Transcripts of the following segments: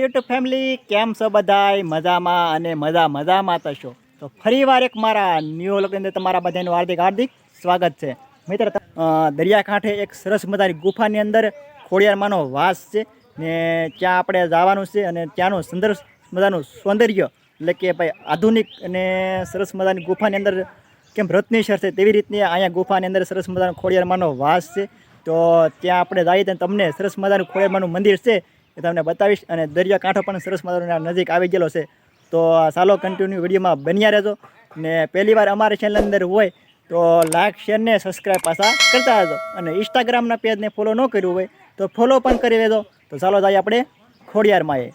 YouTube family, કેમ છો બધાય? મજામાં અને મજા મજામાં થશો તો ફરી વાર એક મારા ન્યૂ અંદર તમારા બધાનું હાર્દિક હાર્દિક સ્વાગત છે. મિત્ર દરિયાકાંઠે એક સરસ મજાની ગુફાની અંદર ખોડિયારમાંનો વાસ છે ને ત્યાં આપણે જવાનું છે અને ત્યાંનું સુંદર મજાનું સૌંદર્ય, એટલે કે ભાઈ આધુનિક અને સરસ મજાની ગુફાની અંદર કેમ રત્નેશ્વર છે તેવી રીતની અહીંયા ગુફાની અંદર સરસ મજાનો ખોડિયારમાંનો વાસ છે. તો ત્યાં આપણે જઈએ તો તમને સરસ મજાનું ખોડિયારમાંનું મંદિર છે એ તમને બતાવીશ અને દરિયાકાંઠો પણ સરસ મજાનો નજીક આવી ગયેલો છે. તો ચાલો કન્ટિન્યુ વિડીયોમાં બન્યા રહેજો. ને પહેલી વાર અમારી ચેનલ અંદર હોય તો લાઇક શેર ને સબસ્ક્રાઈબ પાછા કરતા રહેજો. અને ઇન્સ્ટાગ્રામના પેજને ફોલો ન કર્યું હોય તો ફોલો પણ કરી લેજો. તો ચાલો જઈએ આપણે ખોડિયારમાં એ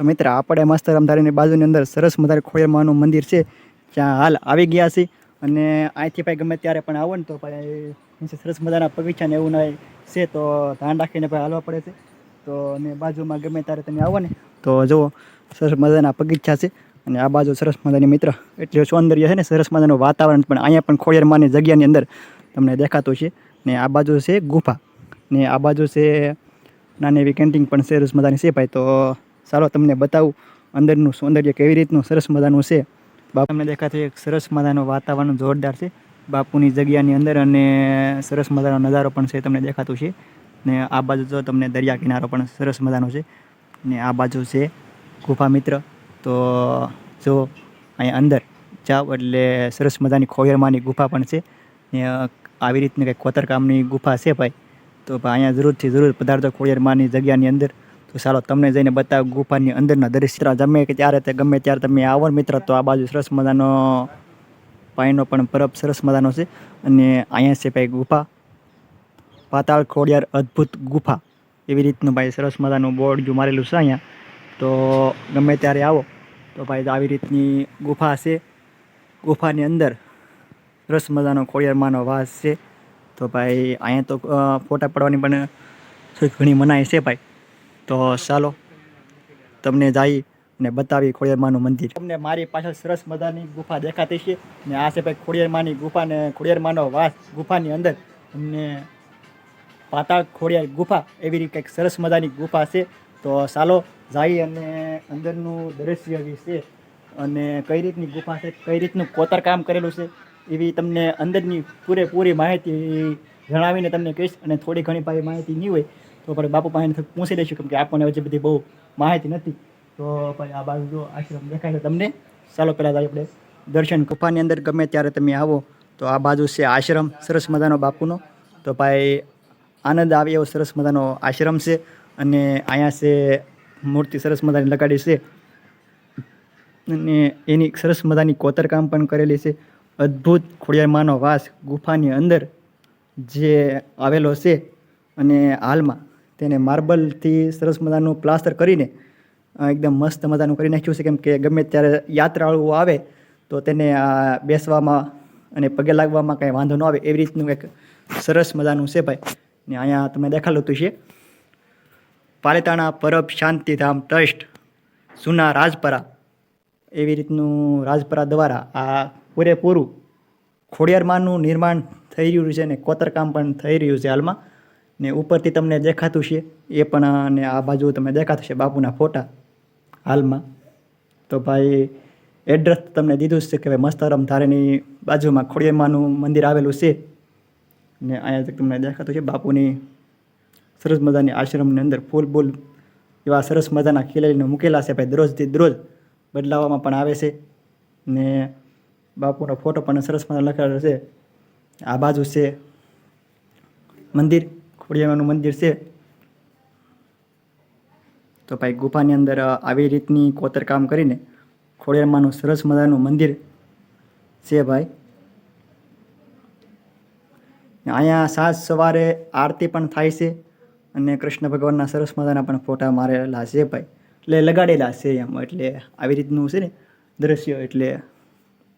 મિત્ર, આપણે મસ્ત રમધારીની બાજુની અંદર સરસ મજાનું ખોડિયારમાંનું મંદિર છે. જ્યાં હાલ આવી ગયા છે અને અહીંથી ભાઈ ગમે ત્યારે પણ આવો ને તો ભાઈ સરસ મજાના બગીચા ને એવું ના છે તો ધ્યાન રાખીને ભાઈ હાલવા પડે છે. તો અને બાજુમાં ગમે ત્યારે તમે આવો ને, તો જુઓ, સરસ મજાના પગીચ્છા છે. અને આ બાજુ સરસ મજાની મિત્ર, એટલે સૌંદર્ય છે ને, સરસ મજાનું વાતાવરણ પણ અહીંયા પણ ખોડિયારમાંની જગ્યાની અંદર તમને દેખાતું છે. ને આ બાજુ છે ગુફા. ને આ બાજુ છે નાની એવી કેન્ટીન પણ સરસ મજાની છે ભાઈ. તો ચાલો તમને બતાવું અંદરનું સૌંદર્ય કેવી રીતનું સરસ મજાનું છે. બાપુ તમને દેખાતું એક સરસ મજાનું વાતાવરણ જોરદાર છે. બાપુની જગ્યાની અંદર અને સરસ મજાનો નજારો પણ છે તમને દેખાતું છે. ને આ બાજુ જો તમને દરિયા કિનારો પણ સરસ મજાનો છે. ને આ બાજુ છે ગુફા મિત્ર. તો જો અહીંયા અંદર જાઓ એટલે સરસ મજાની ખોયરમાંની ગુફા પણ છે. ને આવી રીતની કંઈક કોતરકામની ગુફા છે ભાઈ. તો અહીંયા જરૂરથી જરૂર પદાર્થો ખોયરમાંની જગ્યાની અંદર. તો ચાલો તમને જઈને બતાવ ગુફાની અંદરના દૃશ્ય જમે કે ત્યારે તે ગમે ત્યારે તમે આવો મિત્ર, તો આ બાજુ સરસ મજાનો પાણીનો પણ પરબ સરસ મજાનો છે. અને અહીંયા છે ભાઈ ગુફા. પાતાળ ખોડિયાર અદ્ભુત ગુફા. એવી રીતનું ભાઈ સરસ મજાનું બોર્ડ જો મારેલું છે અહીંયા. તો ગમે ત્યારે આવો, તો ભાઈ આવી રીતની ગુફા છે. ગુફાની અંદર સરસ મજાનો ખોડિયારમાંનો વાસ છે. તો ભાઈ અહીંયા તો ફોટા પડવાની પણ ઘણી મનાય છે ભાઈ. તો ચાલો, તમને જઈ અને બતાવી ખોડિયારમાંનું મંદિર. તમને મારી પાછળ સરસ મજાની ગુફા દેખાતી છે. ને આ છે ભાઈ ખોડિયારમાંની ગુફા ને ખોડિયારમાંનો વાસ ગુફાની અંદર. તમને પાતાળ, ખોડિયાર ગુફા એવી રીતે કંઈક સરસ મજાની ગુફા છે. તો ચાલો જઈ અને અંદરનું દૃશ્ય વિશે અને કઈ રીતની ગુફા છે, કઈ રીતનું કોતરકામ કરેલું છે, એવી તમને અંદરની પૂરેપૂરી માહિતી જણાવીને તમને કહીશ અને થોડી ઘણી ભાઈ માહિતી નહીં હોય તો પણ બાપુ પાસે પૂછી લઈશું, કેમ કે આપણને હજી બધી બહુ માહિતી નથી. તો ભાઈ આ બાજુ જો આશ્રમ દેખાય છે તમને. ચાલો પહેલાં આપણે દર્શન ગુફાની અંદર ગમે ત્યારે તમે આવો તો આ બાજુ છે આશ્રમ, સરસ મજાનો બાપુનો. તો ભાઈ આનંદ આવે એવો સરસ મજાનો આશ્રમ છે અને અહીંયા છે મૂર્તિ સરસ મજાની લગાડી છે. અને એની સરસ મજાની કોતરકામ પણ કરેલી છે. અદ્ભુત ખોડિયારમાંનો વાસ ગુફાની અંદર જે આવેલો છે અને હાલમાં તેને માર્બલથી સરસ મજાનું પ્લાસ્ટર કરીને એકદમ મસ્ત મજાનું કરી નાખ્યું છે. કેમ કે ગમે ત્યારે યાત્રાળુઓ આવે તો તેને બેસવામાં અને પગે લાગવામાં કાંઈ વાંધો ન આવે એવી રીતનું એક સરસ મજાનું છે ભાઈ. ને અહીંયા તમે દેખાડતું છે. પાલિતાણા પરબ શાંતિધામ ટ્રસ્ટ જૂના રાજપરા. એવી રીતનું રાજપરા દ્વારા આ પૂરેપૂરું ખોડિયારમાંનું નિર્માણ થઈ રહ્યું છે ને કોતરકામ પણ થઈ રહ્યું છે હાલમાં. ને ઉપરથી તમને દેખાતું છે, એ પણ અને આ બાજુ તમે દેખાતું છે બાપુના ફોટા હાલમાં. તો ભાઈ એડ્રેસ તમને દીધું છે કે ભાઈ મસ્તરમ ધારેની બાજુમાં ખોડિયારમાંનું મંદિર આવેલું છે. ને અહીંયા તમને દેખાતું છે બાપુની સરસ મજાની આશ્રમની અંદર ફૂલ બૂલ એવા સરસ મજાના ખીલાઈને મૂકેલા છે ભાઈ, દરરોજથી દરરોજ બદલાવવામાં પણ આવે છે. ને બાપુનો ફોટો પણ સરસ મજાનો લખાયેલો છે. આ બાજુ છે મંદિર ખોડિયારમાંનું મંદિર છે. તો ભાઈ, ગુફાની અંદર આવી રીતની કોતરકામ કરીને ખોડિયામાનું સરસ મજાનું મંદિર છે ભાઈ. અહીંયા સાંજ સવારે આરતી પણ થાય છે અને કૃષ્ણ ભગવાનના સરસ મજાના પણ ફોટા મારેલા છે ભાઈ. એટલે લગાડેલા છે એમ, એટલે આવી રીતનું છે ને દ્રશ્ય, એટલે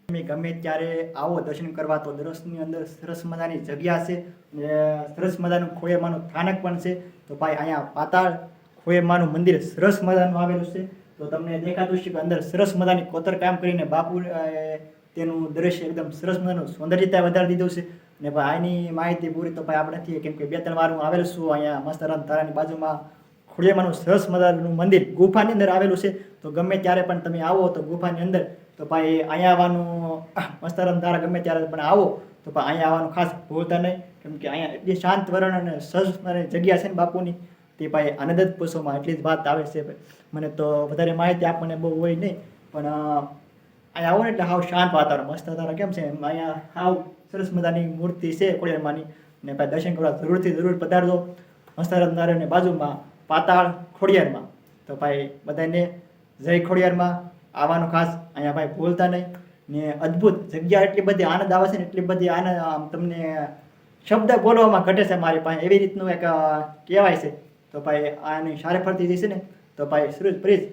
તમે ગમે ત્યારે આવો દર્શન કરવા તો દરસની અંદર સરસ મજાની જગ્યા છે અને સરસ મજાનું ખોડિયારમાંનું સ્થાનક પણ છે. તો ભાઈ અહીંયા પાતાળ ખોયેમાનું મંદિર સરસ મજાનું આવેલું છે. તો તમને દેખાતું છે કે અંદર સરસ મજાની કોતર કામ કરીને બાપુ તેનું દ્રશ્ય એકદમ સરસ મજાનું સૌંદર્યતા વધારી દીધું છે. ને ભાઈ, આની માહિતી પૂરી તો ભાઈ આપણે નથી, કેમ કે બે ત્રણ વાર હું આવેલો છું અહીંયા મસ્ત તારાની બાજુમાં ખોડિયામાનું સરસ મજાનું મંદિર, ગુફાની અંદર આવેલું છે. તો ગમે ત્યારે પણ તમે આવો તો ગુફાની અંદર, તો ભાઈ અહીંયા આવવાનું મસ્તરમ તારા ગમે ત્યારે પણ આવો, તો ભાઈ અહીંયા આવવાનું ખાસ ભૂલતા નહીં. કેમ કે અહીંયા એટલી શાંત વરણ અને સહજ જગ્યા છે ને બાપુની, તે ભાઈ આનંદ જ પૂછોમાં એટલી જ વાત આવે છે. મને તો વધારે માહિતી આપણને બહુ હોય નહીં, પણ અહીંયા આવો ને એટલે હાવ શાંત વાતાવરણ, મસ્ત તારા કેમ છે? અહીંયા હાવ સરસ મજાની મૂર્તિ છે ખોડિયારમાંની ને ભાઈ દર્શન કરવા જરૂરથી જરૂર પધારજો. નારાયણની બાજુમાં પાતાળ ખોડિયારમાં. તો ભાઈ બધાને જય ખોડિયારમાં. આવવાનું ખાસ અહીંયા ભાઈ ભૂલતા નહીં. ને અદ્ભુત જગ્યા એટલી બધી આનંદ આવે છે ને એટલી બધી આનંદ, આમ તમને શબ્દ બોલવામાં ઘટે છે મારી પાસે. એવી રીતનું એક કહેવાય છે. તો ભાઈ આની સારે ફરતી જશે ને, તો ભાઈ સુરજ પ્લીઝ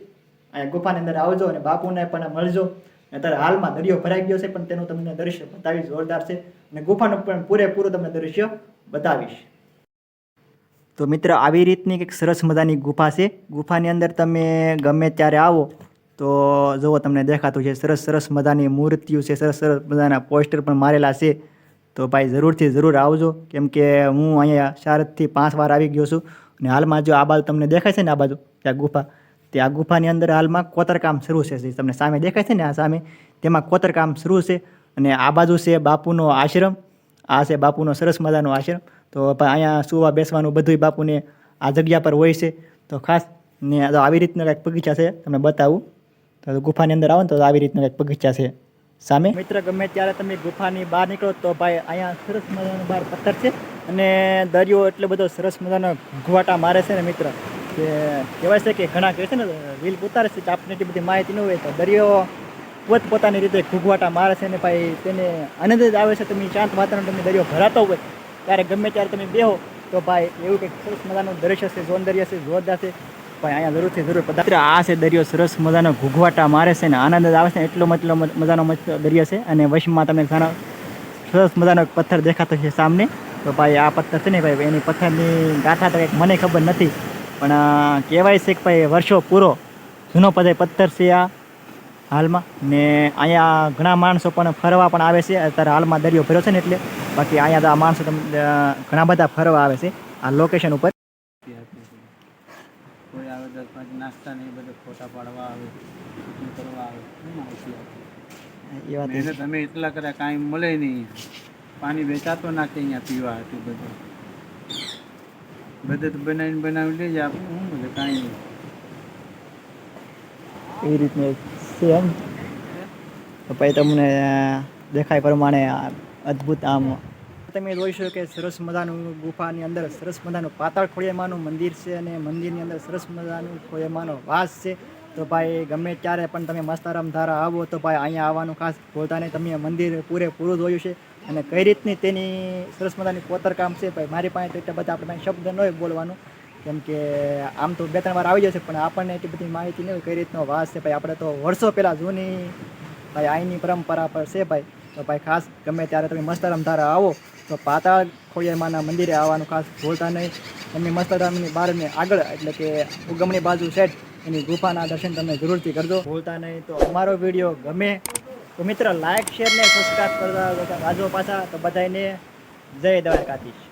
અહીંયા ગુફાની અંદર આવજો અને બાપુને પણ મળજો. અત્યારે હાલમાં દરિયો ભરાઈ ગયો છે, પણ તેનું તમને દ્રશ્ય બતાવીશ. જોરદાર છે. અને ગુફાનું પણ પૂરેપૂરું તમને દ્રશ્ય બતાવીશ. તો મિત્ર, આવી રીતની કંઈક સરસ મજાની ગુફા છે. ગુફાની અંદર તમે ગમે ત્યારે આવો, તો જુઓ તમને દેખાતું છે. સરસ સરસ મજાની મૂર્તિઓ છે. સરસ સરસ મજાના પોસ્ટર પણ મારેલા છે. તો ભાઈ, જરૂરથી જરૂર આવજો. કેમ કે હું અહીંયા ચારથી પાંચ વાર આવી ગયો છું. અને હાલમાં જો આ બાજુ તમને દેખાય છે ને આ બાજુ, ત્યાં ગુફા તે આ ગુફાની અંદર હાલમાં કોતરકામ શરૂ છે. તમને સામે દેખાય છે ને, આ સામે તેમાં કોતરકામ શરૂ છે અને આ બાજુ છે બાપુનો આશ્રમ, આ છે બાપુનો સરસ મજાનો આશ્રમ. તો અહીંયા સુવા બેસવાનું બધુંય બાપુને આ જગ્યા પર હોય છે. તો ખાસ ને તો આવી રીતના કંઈક બગીચા છે, તમને બતાવું. તો ગુફાની અંદર આવો ને તો આવી રીતના કંઈક બગીચા છે. સામે મિત્ર, ગમે ત્યારે તમે ગુફાની બહાર નીકળો તો ભાઈ અહીંયા સરસ મજાનો બહાર પથ્થર છે અને દરિયો એટલો બધો સરસ મજાનો ઘુવાટા મારે છે ને મિત્ર. કે કહેવાય છે કે ઘણા કહે છે ને રીલ ઉતારે છે કે આપણને એટલી બધી માહિતી ન હોય તો દરિયો પોત પોતાની રીતે ઘૂઘવાટા મારે છે ને ભાઈ તેને આનંદ જ આવે છે. તમે શાંત વાતાવરણ, તમે દરિયો ભરાતો હોય, ત્યારે ગમે ત્યારે તમે બેહો, તો ભાઈ એવું કંઈક સરસ મજાનું દ્રશ્ય છે સૌંદર્ય છે, જોરદાર છે. ભાઈ અહીંયા જરૂરથી જરૂર પધારો. આ છે દરિયો સરસ મજાનો ઘૂઘવાટા મારે છે ને, આનંદ જ આવે છે, એટલો મતલબ મજાનો દરિયો છે. અને વશમાં તમે ઘણા સરસ મજાનો પથ્થર દેખાતો છે સામને. તો ભાઈ આ પથ્થર છે ને ભાઈ, એની પથ્થરની ગાથા તો મને ખબર નથી. પણ કહેવાય છે કે ભાઈ વર્ષો પૂરો. જૂનો પદે પથ્થર છે આ હાલમાં. ને અહીંયા ઘણા માણસો પણ ફરવા પણ આવે છે. અત્યારે હાલમાં દરિયો ભર્યો છે ને એટલે. બાકી અહીંયા આ માણસો તમને ઘણા બધા ફરવા આવે છે. આ લોકેશન ઉપર. કોઈ આવે દસ પાંચ નાસ્તા નહીં બધે ફોટા પાડવા આવે કરવા એ વાત તમે એટલા કર્યા કાંઈ મળે નહીં. પાણી વેચાતો નાખે અહીંયા પીવા હતું બધું. બધે તો બનાવીને બનાવી લઈ જાય આપણે શું બધે કાંઈ નહીં. એવી રીતનું છે એમ. તો પછી તમને દેખાય પ્રમાણે અદ્ભુત આમ. તમે જોઈ શકો કે સરસ મજાનું ગુફાની અંદર, સરસ મજાનું પાતાળ ખોડિયામાનું મંદિર છે અને મંદિરની અંદર સરસ મજાનું ખોડિયામાનો વાસ છે. તો ભાઈ, ગમે ત્યારે પણ તમે મસ્તારામ ધારા આવો, તો ભાઈ અહીંયા આવવાનું ખાસ ભૂલતા નહીં. તમે મંદિર પૂરેપૂરું જોયું છે. અને કઈ રીતની તેની સરસ મજાની કોતરકામ છે, ભાઈ મારી પાસે તો એટલા બધા આપણે શબ્દ ન હોય બોલવાનું. કેમ કે આમ તો બે ત્રણ વાર આવી જશે, પણ આપણને એટલી બધી માહિતી નહીં હોય કઈ રીતનો વાસ છે, ભાઈ આપણે તો વર્ષો પહેલાં જૂની, ભાઈ આઈની પરંપરા પર છે, ભાઈ. તો ભાઈ ખાસ ગમે ત્યારે તમે મસ્તરામ ધારા આવો, તો પાતાળ ખોડિયામાના મંદિરે આવવાનું ખાસ ભૂલતા નહીં. તમે મસ્તરામની બહારને આગળ, એટલે કે ઉગમણી બાજુ સેટ એની ગુફાના દર્શન તમે જરૂરથી કરજો. ભૂલતા નહીં તો અમારો વીડિયો ગમે તો મિત્ર લાઇક શેર ને સબસ્ક્રાઈબ કરતા રાજો પાછા તો બધાને જય દ્વારકાધીશ.